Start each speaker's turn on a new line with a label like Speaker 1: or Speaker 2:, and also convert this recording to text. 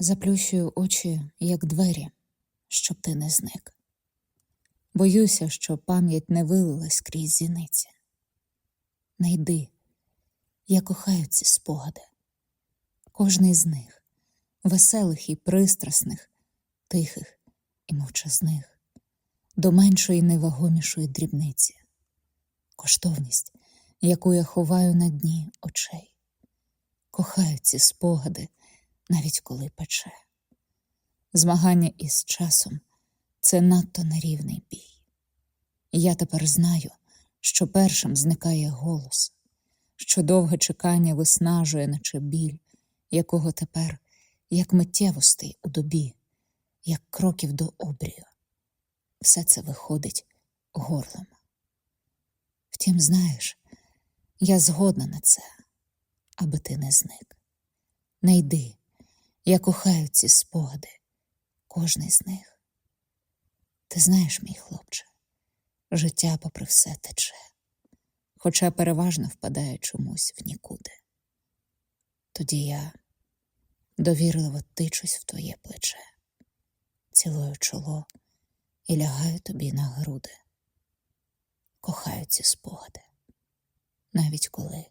Speaker 1: Заплющую очі, як двері, щоб ти не зник. Боюся, що пам'ять не вилилась крізь зіниці. Не йди, я кохаю ці спогади, кожний з них, веселих і пристрасних, тихих і мовчазних, до меншої найвагомішої дрібниці, коштовність, яку я ховаю на дні очей. Кохаю ці спогади, навіть коли пече. Змагання із часом це надто нерівний бій. Я тепер знаю, що першим зникає голос, що довге чекання виснажує, наче біль, якого тепер, як миттєвостей у добі, як кроків до обрію. Все це виходить горлом. Втім, знаєш, я згодна на це, аби ти не зник. Не йди, я кохаю ці спогади, кожний з них. Ти знаєш, мій хлопче, життя попри все тече, хоча переважно впадає чомусь в нікуди. Тоді я довірливо тичусь в твоє плече, цілую чоло і лягаю тобі на груди. Кохаю ці спогади, навіть коли.